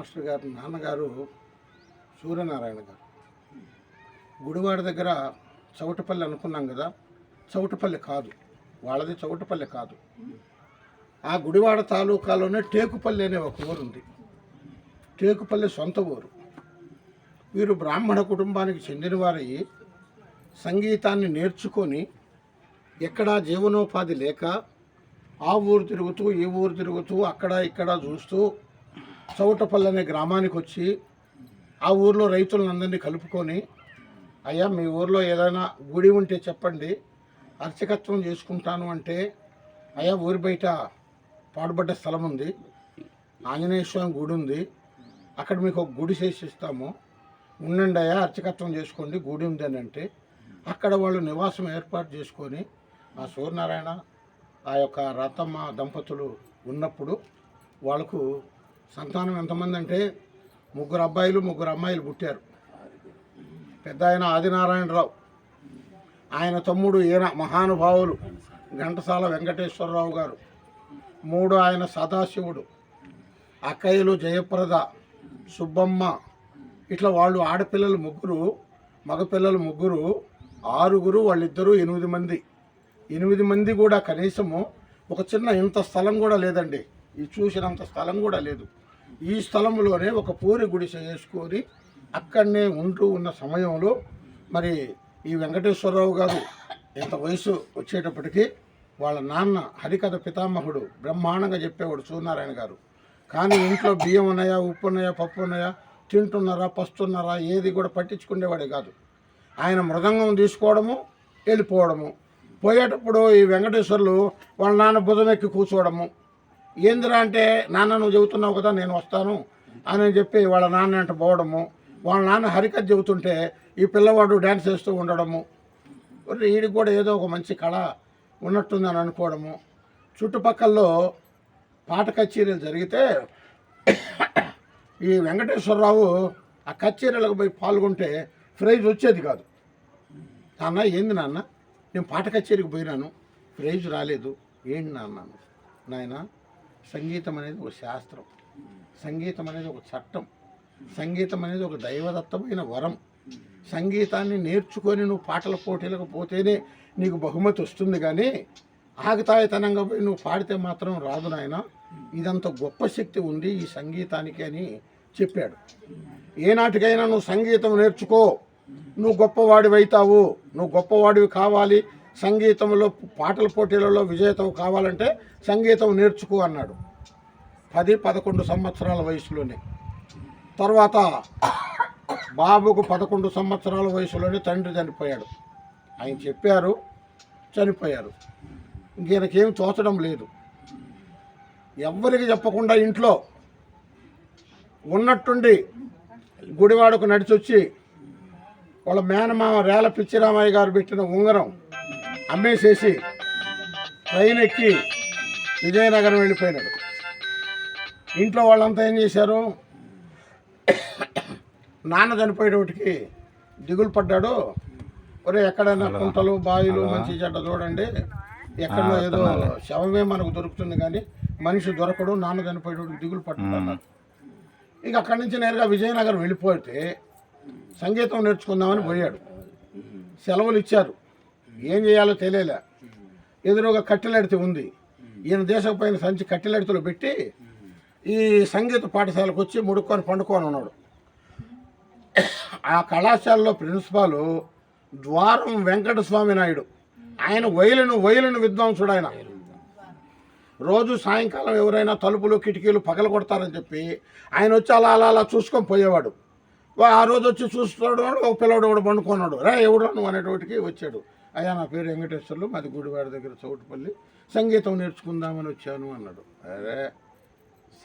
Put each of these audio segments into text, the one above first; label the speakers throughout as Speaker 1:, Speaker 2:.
Speaker 1: Master గారి నాన్నగారు సూర్యనారాయణ గారు. గుడివాడ దగ్గర చౌటపల్లి అనుకున్నాం కదా చౌటపల్లి కాదు వాళ్ళది చౌటపల్లి కాదు. ఆ గుడివాడ తాలూకాలోనే టేకుపల్లి అనే ఒక ఊరు ఉంది. టేకుపల్లి సొంత ఊరు. వీరు బ్రాహ్మణ కుటుంబానికి చెందినవారయ్యి సంగీతాన్ని నేర్చుకొని ఎక్కడా జీవనోపాధి లేక ఆ ఊరు తిరుగుతూ ఈ ఊరు తిరుగుతూ అక్కడ ఇక్కడ చూస్తూ చౌటపల్లి అనే గ్రామానికి వచ్చి ఆ ఊర్లో రైతులందరినీ కలుపుకొని అయ్యా మీ ఊర్లో ఏదైనా గుడి ఉంటే చెప్పండి. అర్చకత్వం చేసుకుంటాను అంటే అయ్యా ఊరి బయట పాడుబడ్డ స్థలం ఉంది. ఆంజనేయ స్వామి గుడి ఉంది. అక్కడ మీకు ఒక గుడి చేసి ఇస్తాము ఉండండి అయ్యా అర్చకత్వం చేసుకోండి గుడి ఉంది అని అంటే అక్కడ వాళ్ళు నివాసం ఏర్పాటు చేసుకొని ఆ సూర్యనారాయణ ఆ యొక్క రతమ్మ దంపతులు ఉన్నప్పుడు వాళ్ళకు సంతానం ఎంతమంది అంటే ముగ్గురు అబ్బాయిలు ముగ్గురు అమ్మాయిలు పుట్టారు. పెద్ద ఆయన ఆదినారాయణరావు ఆయన తమ్ముడు ఈయన మహానుభావులు ఘంటసాల వెంకటేశ్వరరావు గారు మూడు ఆయన సదాశివుడు అక్కయ్యలు జయప్రద సుబ్బమ్మ ఇట్లా వాళ్ళు ఆడపిల్లలు ముగ్గురు మగపిల్లలు ముగ్గురు ఆరుగురు వాళ్ళిద్దరూ ఎనిమిది మంది. ఎనిమిది మంది కూడా కనీసము ఒక చిన్న ఇంత స్థలం కూడా లేదండి. ఈ చూసినంత స్థలం కూడా లేదు. ఈ స్థలంలోనే ఒక పూరి గుడిసె వేసుకొని అక్కడనే ఉంటూ ఉన్న సమయంలో మరి ఈ వెంకటేశ్వరరావు గారు ఇంత వయసు వచ్చేటప్పటికీ వాళ్ళ నాన్న హరికథ పితామహుడు బ్రహ్మాండంగా చెప్పేవాడు సూర్యనారాయణ గారు. కానీ ఇంట్లో బియ్యం ఉన్నాయా ఉప్పు ఉన్నాయా పప్పు ఉన్నాయా తింటున్నారా పస్తున్నారా ఏది కూడా పట్టించుకునేవాడే కాదు. ఆయన మృదంగం తీసుకోవడము వెళ్ళిపోవడము. పోయేటప్పుడు ఈ వెంకటేశ్వర్లు వాళ్ళ నాన్న బుధమెక్కి కూర్చోవడము. ఏందిరా అంటే నాన్న నువ్వు చెబుతున్నావు కదా నేను వస్తాను అని చెప్పి వాళ్ళ నాన్న అంటే పోవడము. వాళ్ళ నాన్న హరికథ చెబుతుంటే ఈ పిల్లవాడు డ్యాన్స్ చేస్తూ ఉండడము. వీడికి కూడా ఏదో ఒక మంచి కళ ఉన్నట్టుందని అనుకోవడము. చుట్టుపక్కల్లో పాట కచేరీలు జరిగితే ఈ వెంకటేశ్వరరావు ఆ కచేరీలకు పోయి పాల్గొంటే ప్రైజ్ వచ్చేది కాదు. నాన్న ఏంది నాన్న? నేను పాట కచేరీకి పోయినాను. ప్రైజ్ రాలేదు. ఏంటి నాన్న? నాయన సంగీతం అనేది ఒక శాస్త్రం. సంగీతం అనేది ఒక చట్టం. సంగీతం అనేది ఒక దైవదత్తమైన వరం. సంగీతాన్ని నేర్చుకొని నువ్వు పాటల పోటీలకు పోతేనే నీకు బహుమతి వస్తుంది కానీ ఆగతాయితనంగా పోయి నువ్వు పాడితే మాత్రం రాదు నాయన. ఇదంత గొప్ప శక్తి ఉంది ఈ సంగీతానికి అని చెప్పాడు. ఏనాటికైనా నువ్వు సంగీతం నేర్చుకో. నువ్వు గొప్పవాడివి అవుతావు నువ్వు గొప్పవాడివి కావాలి. సంగీతంలో పాటల పోటీలలో విజేతవు కావాలంటే సంగీతం నేర్చుకో అన్నాడు. పది పదకొండు సంవత్సరాల వయసులోనే. తర్వాత బాబుకు పదకొండు సంవత్సరాల వయసులోనే తండ్రి చనిపోయాడు. ఆయన చెప్పారు చనిపోయారు. ఈయనకేం తోచడం లేదు. ఎవ్వరికి చెప్పకుండా ఇంట్లో ఉన్నట్టుండి గుడివాడకు నడిచొచ్చి వాళ్ళ మేనమామ రేల పిచ్చిరామయ్య గారు పెట్టిన ఉంగరం అమ్మేసేసి ట్రైన్ ఎక్కి విజయనగరం వెళ్ళిపోయినాడు. ఇంట్లో వాళ్ళంతా ఏం చేశారు? నాన్న చనిపోయేటోటికి దిగులు పడ్డాడు. ఒరే ఎక్కడైనా కుంటలు బావిలు మంచి చెడ్డ చూడండి. ఎక్కడో ఏదో శవమే మనకు దొరుకుతుంది కానీ మనిషి దొరకడు నాన్న చనిపోయేటోటికి దిగులు పడ్డాడు. ఇక అక్కడి నుంచి నేరుగా విజయనగరం వెళ్ళిపోతే సంగీతం నేర్చుకుందామని పోయాడు. సెలవులు ఇచ్చారు. ఏం చేయాలో తెలియలే. ఎదురుగా కట్టెలడితే ఉంది. ఈయన దేశపైన సంచి కట్టెలడితలో పెట్టి ఈ సంగీత పాఠశాలకు వచ్చి ముడుక్కొని పండుకొని ఉన్నాడు. ఆ కళాశాలలో ప్రిన్సిపాలు ద్వారం వెంకటస్వామి నాయుడు. ఆయన వయలను వైలను విద్వాంసుడు ఆయన. రోజు సాయంకాలం ఎవరైనా తలుపులు కిటికీలు పగల కొడతారని చెప్పి ఆయన వచ్చి అలా అలా అలా చూసుకొని పోయేవాడు. ఆ రోజు వచ్చి చూస్తున్నాడు ఒక పిల్లవాడు కూడా పండుకున్నాడు రా ఎవడు నువ్వు అనేటోటికి వచ్చాడు. అయ్యా నా పేరు వెంకటేశ్వర్లు మాది గుడివాడ దగ్గర చౌటుపల్లి. సంగీతం నేర్చుకుందామని వచ్చాను అన్నాడు. అరే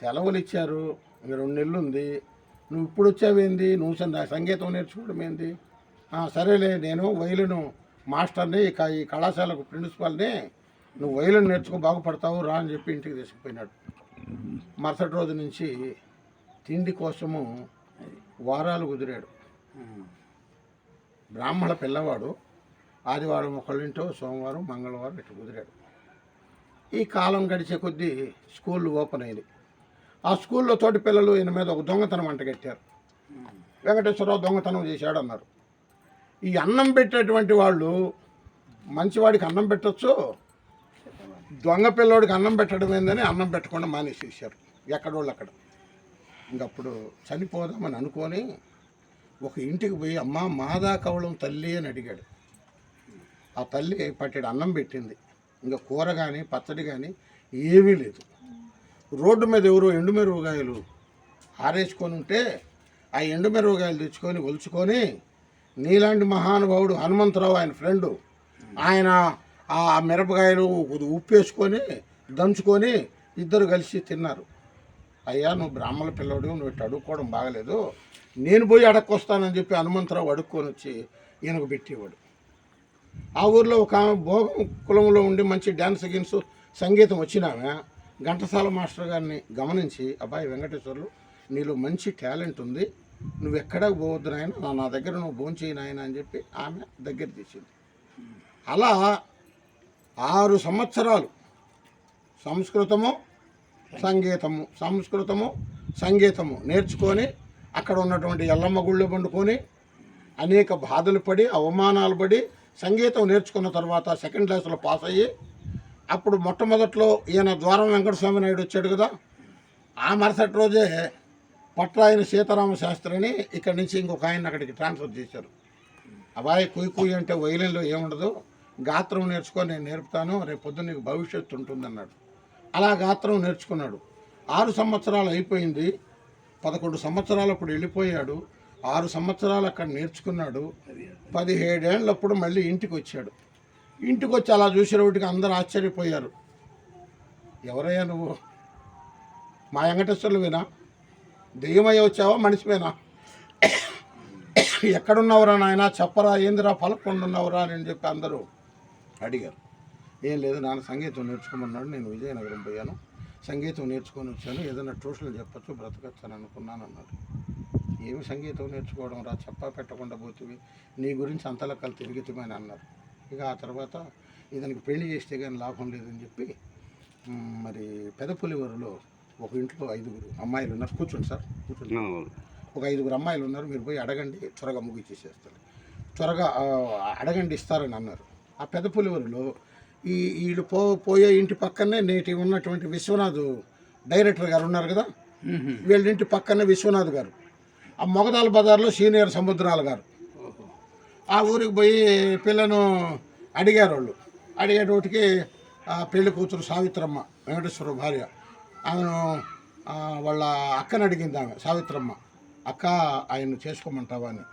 Speaker 1: సెలవులు ఇచ్చారు ఇంక రెండు నెలలు ఉంది. నువ్వు ఇప్పుడు వచ్చావేంది? నువ్వు సంద- సంగీతం నేర్చుకోవడం ఏంది? సరేలే నేను వైలును మాస్టర్ని ఇక ఈ కళాశాలకు ప్రిన్సిపాల్ని నువ్వు వైలును నేర్చుకో బాగుపడతావు రా అని చెప్పి ఇంటికి తీసుకుపోయినాడు. మరుసటి రోజు నుంచి తిండి కోసము వారాలు కుదిరాడు. బ్రాహ్మణ పిల్లవాడు ఆదివారం ఒకళ్ళింటో సోమవారం మంగళవారం ఇట్లా కుదిరాడు. ఈ కాలం గడిచే కొద్దీ స్కూళ్ళు ఓపెన్ అయింది ఆ స్కూల్లో తోటి పిల్లలు ఈయన మీద ఒక దొంగతనం అంటగట్టారు వెంకటేశ్వరరావు దొంగతనం చేశాడు అన్నారు ఈ అన్నం పెట్టేటువంటి వాళ్ళు మంచివాడికి అన్నం పెట్టచ్చు దొంగ పిల్లోడికి అన్నం పెట్టడం ఏందని అన్నం పెట్టకుండా మానేసేసారు ఎక్కడోళ్ళు అక్కడ. ఇంకప్పుడు చనిపోదామని అనుకొని ఒక ఇంటికి పోయి అమ్మ మాదా కవళం తల్లి అని అడిగాడు. ఆ తల్లి పట్టెడు అన్నం పెట్టింది. ఇంకా కూర కానీ పచ్చడి కానీ ఏమీ లేదు. రోడ్డు మీద ఎవరో ఎండుమిరపకాయలు ఆరేసుకొని ఉంటే ఆ ఎండుమిరపకాయలు తెచ్చుకొని ఒలుచుకొని నీలాంటి మహానుభావుడు హనుమంతరావు ఆయన ఫ్రెండు ఆయన ఆ మిరపకాయలు ఉప్పు వేసుకొని దంచుకొని ఇద్దరు కలిసి తిన్నారు. అయ్యా నువ్వు బ్రాహ్మణ పిల్లడు నువ్వు ఇట్లా అడుక్కోవడం బాగలేదు. నేను పోయి అడక్కొస్తానని చెప్పి హనుమంతరావు అడుక్కొని వచ్చి ఈయనకు పెట్టేవాడు. ఆ ఊర్లో ఒక ఆమె భోగం కులంలో ఉండి మంచి డ్యాన్స్ గిన్స్ సంగీతం వచ్చినామె. ఘంటసాల మాస్టర్ గారిని గమనించి అబ్బాయి వెంకటేశ్వర్లు నీలో మంచి టాలెంట్ ఉంది. నువ్వు ఎక్కడా పోవద్దు నాయన నా- నా దగ్గర నువ్వు భోంచేయి నాయన అని చెప్పి ఆమె దగ్గర తీసింది. అలా ఆరు సంవత్సరాలు సంస్కృతము సంగీతము సంస్కృతము సంగీతము నేర్చుకొని అక్కడ ఉన్నటువంటి ఎల్లమ్మ గుళ్ళు పండుకొని అనేక బాధలు పడి అవమానాలు పడి సంగీతం నేర్చుకున్న తర్వాత సెకండ్ క్లాస్లో పాస్ అయ్యి అప్పుడు మొట్టమొదట్లో ఈయన ద్వారం వెంకటస్వామి నాయుడు వచ్చాడు కదా. ఆ మరుసటి రోజే పట్రాయన సీతారామ శాస్త్రిని ఇక్కడి నుంచి ఇంకొక ఆయన అక్కడికి ట్రాన్స్ఫర్ చేశారు. అబ్బాయి కుయ్ కుయ్ అంటే వైలిన్లో ఏముండదు. గాత్రం నేర్చుకొని నేను నేర్పుతాను రేపు పొద్దున్న నీకు భవిష్యత్తు ఉంటుందన్నాడు. అలా గాత్రం నేర్చుకున్నాడు. ఆరు సంవత్సరాలు అయిపోయింది. పదకొండు సంవత్సరాలు అప్పుడు వెళ్ళిపోయాడు. ఆరు సంవత్సరాలు అక్కడ నేర్చుకున్నాడు. పదిహేడేళ్ళప్పుడు మళ్ళీ ఇంటికి వచ్చాడు ఇంటికి వచ్చి అలా చూసేవాటికి అందరూ ఆశ్చర్యపోయారు. ఎవరయ్యా నువ్వు? మా వెంకటేశ్వరులు వినా దెయ్యమయ్య వచ్చావా? మనిషివేనా? ఎక్కడున్నావురా నాయన? చెప్పరా? ఏందిరా? పలకొండ ఉన్నావురా అని చెప్పి అందరూ అడిగారు. ఏం లేదు నాన్న సంగీతం నేర్చుకోమన్నాడు. నేను విజయనగరం పోయాను. సంగీతం నేర్చుకొని వచ్చాను. ఏదైనా ట్యూషన్లు చెప్పచ్చు బ్రతకచ్చు అని అనుకున్నాను అన్నాడు ఏమి సంగీతం నేర్చుకోవడం రా చెప్పా పెట్టకుండా పోతివి. నీ గురించి అంతలక్కలు తిరిగితమని అన్నారు. ఇక ఆ తర్వాత ఇతనికి పెళ్ళి చేస్తే కానీ లాభం లేదని చెప్పి మరి పెదపులివరులో ఒక ఇంట్లో ఐదుగురు అమ్మాయిలు ఉన్నారు. కూర్చోండి సార్ కూర్చోండి. ఒక ఐదుగురు అమ్మాయిలు ఉన్నారు. మీరు పోయి అడగండి త్వరగా ముగిచ్చేసేస్తారు త్వరగా అడగండి ఇస్తారని అన్నారు. ఆ పెద్ద పులివరిలో ఈ వీళ్ళు పో పోయే ఇంటి పక్కనే నేటి ఉన్నటువంటి విశ్వనాథ్ డైరెక్టర్ గారు ఉన్నారు కదా? వీళ్ళ ఇంటి పక్కనే విశ్వనాథ్ గారు. ఆ మొగదాల బజార్లో సీనియర్ సముద్రాలు గారు. ఆ ఊరికి పోయి పిల్లను అడిగారు వాళ్ళు. అడిగేటోటికి ఆ పెళ్ళి కూతురు సావిత్రమ్మ వెంకటేశ్వర భార్య. ఆమెను వాళ్ళ అక్కని అడిగింది ఆమె సావిత్రమ్మ. అక్క ఆయన చేసుకోమంటావా అని.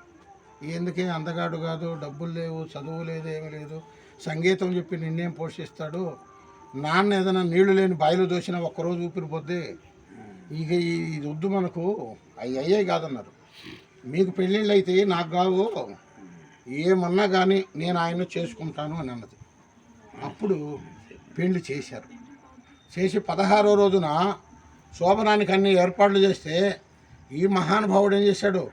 Speaker 1: ఎందుకే అందగాడు కాదు డబ్బులు లేవు చదువు లేదు ఏమీ లేదు. సంగీతం చెప్పి నిన్నేం పోషిస్తాడు? నాన్న ఏదైనా నీళ్ళు లేని బాయిలు దోసినా ఒక్కరోజు ఊపిరిపోద్ది ఇక ఇది వద్దు మనకు. అవి అయ్యే కాదన్నారు. మీకు పెళ్ళిళ్ళు అయితే నాకు కావు. ఏమన్నా కానీ నేను ఆయన చేసుకుంటాను అని అన్నది. అప్పుడు పెళ్ళి చేశారు. చేసి పదహారో రోజున శోభనానికి అన్ని ఏర్పాట్లు చేస్తే ఈ మహానుభావుడు ఏం చేశాడు?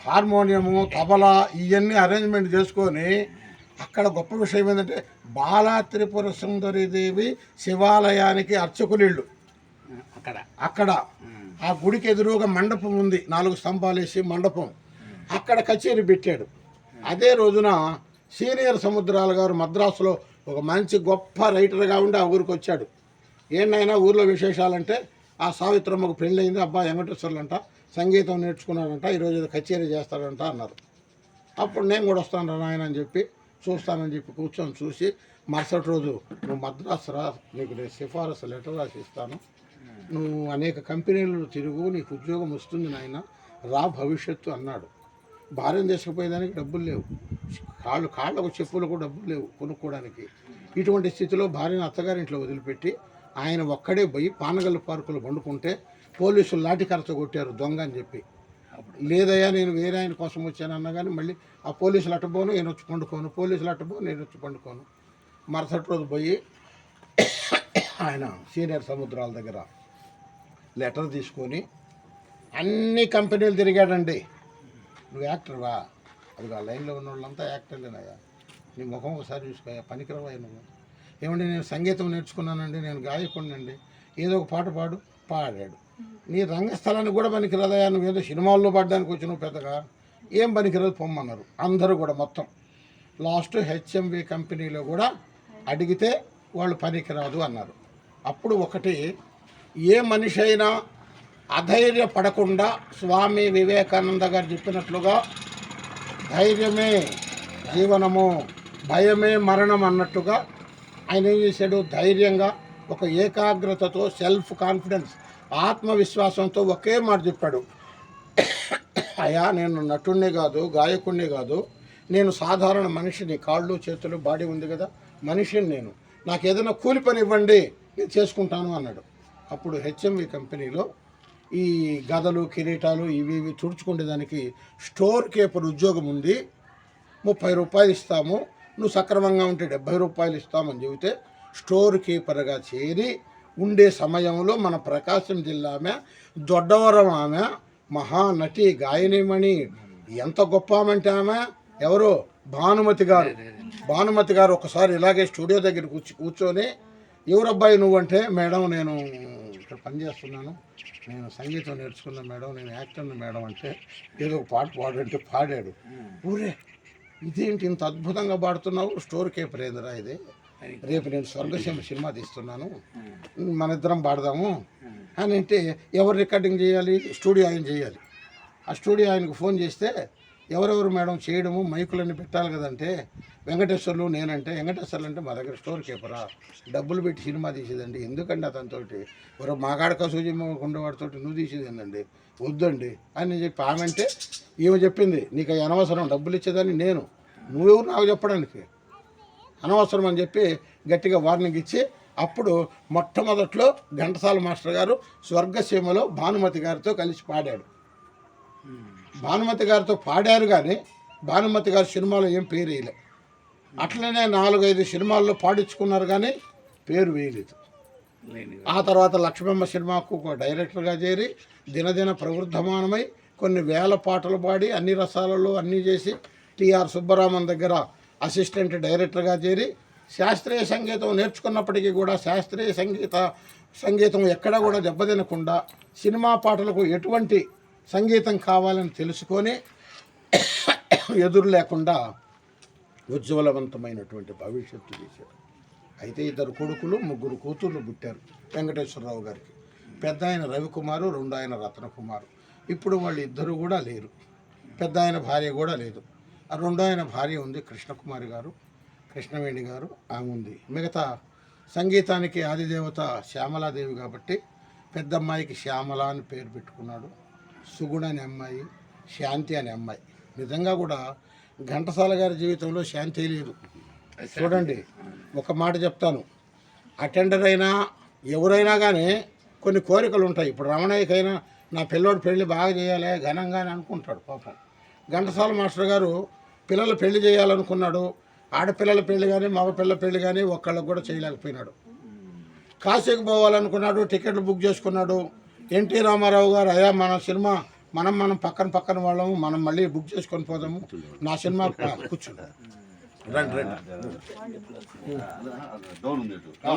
Speaker 1: హార్మోనియము తబలా ఇవన్నీ అరేంజ్మెంట్ చేసుకొని అక్కడ గొప్ప విషయం ఏంటంటే బాలా త్రిపుర సుందరీదేవి శివాలయానికి అర్చకులిళ్ళు
Speaker 2: అక్కడ.
Speaker 1: అక్కడ. ఆ గుడికి ఎదురుగా మండపం ఉంది. నాలుగు స్తంభాలు వేసి మండపం. అక్కడ కచేరీ పెట్టాడు. అదే రోజున సీనియర్ సముద్రాల గారు మద్రాసులో ఒక మంచి గొప్ప రైటర్గా ఉండి ఆ ఊరికి వచ్చాడు. ఏంటైనా ఊర్లో విశేషాలంటే ఆ సావిత్రమ్మకు పెళ్ళయింది. అబ్బా వెంకటేశ్వర్లు సంగీతం నేర్చుకున్నాడంట ఈరోజు ఏదో కచేరీ చేస్తాడంట అన్నారు. అప్పుడు నేను కూడా వస్తాను రా నాయన అని చెప్పి చూస్తానని చెప్పి కూర్చొని చూసి మరుసటి రోజు నువ్వు మద్రాసు రా నీకు నేను సిఫారసు లెటర్ రాసి ఇస్తాను. నువ్వు అనేక కంపెనీలను తిరుగు నీకు ఉద్యోగం వస్తుంది నాయన రా భవిష్యత్తు అన్నాడు. భార్యను తీసుకుపోయేదానికి డబ్బులు లేవు. కాళ్ళు కాళ్ళకు చెప్పులకు డబ్బులు లేవు కొనుక్కోవడానికి. ఇటువంటి స్థితిలో భార్యను అత్తగారింట్లో వదిలిపెట్టి ఆయన ఒక్కడే పోయి పానగల్లు పార్కులు వండుకుంటే పోలీసులు లాఠీ ఖర్చు కొట్టారు దొంగ అని చెప్పి. లేదయ్యా నేను వేరే ఆయన కోసం వచ్చాను అన్నా కానీ మళ్ళీ ఆ పోలీసులు అట్టబోను నేను వచ్చి పండుకోను. పోలీసులు అట్టబోను నేను వచ్చి పండుకోను. మరుసటి రోజు పోయి ఆయన సీనియర్ సముద్రాల దగ్గర లెటర్ తీసుకొని అన్ని కంపెనీలు తిరిగాడండి. నువ్వు యాక్టర్వా అది ఆ లైన్లో ఉన్న వాళ్ళంతా యాక్టర్లేనయ్యా. నీ ముఖం ఒకసారి చూసుకోయా పనికిరవా నువ్వు. ఏమంటే నేను సంగీతం నేర్చుకున్నానండి నేను గాయకుడినండి. ఏదో ఒక పాట పాడు పాడాడు. నీ రంగస్థలానికి కూడా పనికిరాదయ్యా. నువ్వు ఏదో సినిమాల్లో పాడడానికి వచ్చినావు పెద్దగా. ఏం పనికిరాదు పొమ్మన్నారు. అందరూ కూడా మొత్తం. లాస్ట్ హెచ్ఎంవి కంపెనీలో కూడా అడిగితే వాళ్ళు పనికిరాదు అన్నారు. అప్పుడు ఒకటి ఏ మనిషి అయినా అధైర్యపడకుండా స్వామి వివేకానంద గారు చెప్పినట్లుగా ధైర్యమే జీవనము భయమే మరణం అన్నట్టుగా ఆయన ఏం చేశాడు? ధైర్యంగా ఒక ఏకాగ్రతతో సెల్ఫ్ కాన్ఫిడెన్స్ ఆత్మవిశ్వాసంతో ఒకే మాట చెప్పాడు. అయ్యా నేను నటుణ్ణి కాదు గాయకుణ్ణి కాదు. నేను సాధారణ మనిషిని కాళ్ళు చేతులు బాడీ ఉంది కదా మనిషిని నేను. నాకు ఏదైనా కూలి పని ఇవ్వండి. నేను చేసుకుంటాను అన్నాడు. అప్పుడు హెచ్ఎంవి కంపెనీలో ఈ గదలు కిరీటాలు ఇవి ఇవి తుడుచుకునే దానికి స్టోర్ కీపర్ ఉద్యోగం ఉంది. ముప్పై రూపాయలు ఇస్తాము. నువ్వు సక్రమంగా ఉంటే డెబ్బై రూపాయలు ఇస్తామని చెబితే స్టోర్ కీపర్గా చేరి ఉండే సమయంలో మన ప్రకాశం జిల్లా ఆమె దొడ్డవరం ఆమె మహానటి గాయనిమణి ఎంత గొప్ప ఆమె ఆమె? ఎవరు? భానుమతి గారు. భానుమతి గారు ఒకసారి ఇలాగే స్టూడియో దగ్గర కూర్చు కూర్చొని ఎవరబ్బాయి నువ్వంటే మేడం నేను ఇక్కడ పనిచేస్తున్నాను. నేను సంగీతం నేర్చుకున్నా మేడం నేను యాక్టర్ని మేడం అంటే ఏదో ఒక పాట పాడంటే పాడాడు. ఊరే ఇదేంటి ఇంత అద్భుతంగా పాడుతున్నావు? స్టోర్ కీపర్ ఏందిరా ఇది? రేపు నేను స్వర్గసీమ సినిమా తీస్తున్నాను. మన ఇద్దరం పాడదాము. అని అంటే ఎవరు రికార్డింగ్ చేయాలి? స్టూడియో ఆయన చేయాలి. ఆ స్టూడియో ఆయనకు ఫోన్ చేస్తే ఎవరెవరు మేడం చేయడము మైకులన్నీ పెట్టాలి కదంటే వెంకటేశ్వర్లు నేనంటే వెంకటేశ్వర్లు అంటే మా దగ్గర స్టోర్ కీపరా. డబ్బులు పెట్టి సినిమా తీసేదండి. ఎందుకండి అతనితోటి? ఎవరో మాగాడ కసూజీ ఉండేవాడితో నువ్వు తీసేది ఏందండి? వద్దండి. అని చెప్పి ఆమె అంటే ఈమె చెప్పింది నీకు అనవసరం డబ్బులు ఇచ్చేదని నేను. నువ్వెవరు నాకు చెప్పడానికి? అనవసరం అని చెప్పి గట్టిగా వార్నింగ్ ఇచ్చి అప్పుడు మొట్టమొదట్లో ఘంటసాల మాస్టర్ గారు స్వర్గసీమలో భానుమతి గారితో కలిసి పాడాడు. భానుమతి గారితో పాడారు కానీ భానుమతి గారి సినిమాలో ఏం పేరు వేయలే. అట్లనే నాలుగైదు సినిమాల్లో పాడించుకున్నారు కానీ పేరు వేయలేదు. ఆ తర్వాత లక్ష్మమ్మ సినిమాకు ఒక డైరెక్టర్గా చేరి దినదిన ప్రవృద్ధమానమై కొన్ని వేల పాటలు పాడి అన్ని రసాలలో అన్నీ చేసి టిఆర్ సుబ్బరామన్ దగ్గర అసిస్టెంట్ డైరెక్టర్గా చేరి శాస్త్రీయ సంగీతం నేర్చుకున్నప్పటికీ కూడా శాస్త్రీయ సంగీత సంగీతం ఎక్కడా కూడా దెబ్బతినకుండా సినిమా పాటలకు ఎటువంటి సంగీతం కావాలని తెలుసుకొని ఎదురు లేకుండా ఉజ్వలవంతమైనటువంటి భవిష్యత్తు చేశారు. అయితే ఇద్దరు కొడుకులు ముగ్గురు కూతుర్లు పుట్టారు వెంకటేశ్వరరావు గారికి. పెద్ద ఆయన రవికుమారు రెండు ఆయన రత్నకుమారు. ఇప్పుడు వాళ్ళు ఇద్దరు కూడా లేరు. పెద్ద ఆయన భార్య కూడా లేదు. రెండో ఆయన భార్య ఉంది కృష్ణకుమారి గారు కృష్ణవేణి గారు ఆమె ఉంది. మిగతా సంగీతానికి ఆదిదేవత శ్యామలాదేవి కాబట్టి పెద్దమ్మాయికి శ్యామల అని పేరు పెట్టుకున్నాడు. సుగుణ అనే అమ్మాయి శాంతి అనే అమ్మాయి. నిజంగా కూడా ఘంటసాల గారి జీవితంలో శాంతి లేదు. చూడండి ఒక మాట చెప్తాను. అటెండర్ అయినా ఎవరైనా కానీ కొన్ని కోరికలు ఉంటాయి. ఇప్పుడు రమణయ్యకైనా నా పిల్లోడు పెళ్ళి బాగా చేయాలి ఘనంగా అని అనుకుంటాడు పాపం. ఘంటసాల మాస్టర్ గారు పిల్లలు పెళ్ళి చేయాలనుకున్నాడు. ఆడపిల్లల పెళ్ళి కానీ మగపిల్లల పెళ్ళి కానీ ఒక్కళ్ళకి కూడా చేయలేకపోయినాడు. కాశీకి పోవాలనుకున్నాడు టికెట్లు బుక్ చేసుకున్నాడు. ఎన్టీ రామారావు గారు అయ్యా మన సినిమా మనం మనం పక్కన పక్కన వాళ్ళము మనం మళ్ళీ బుక్ చేసుకొని పోదాము నా సినిమా కూర్చుంటాం రండి రండి.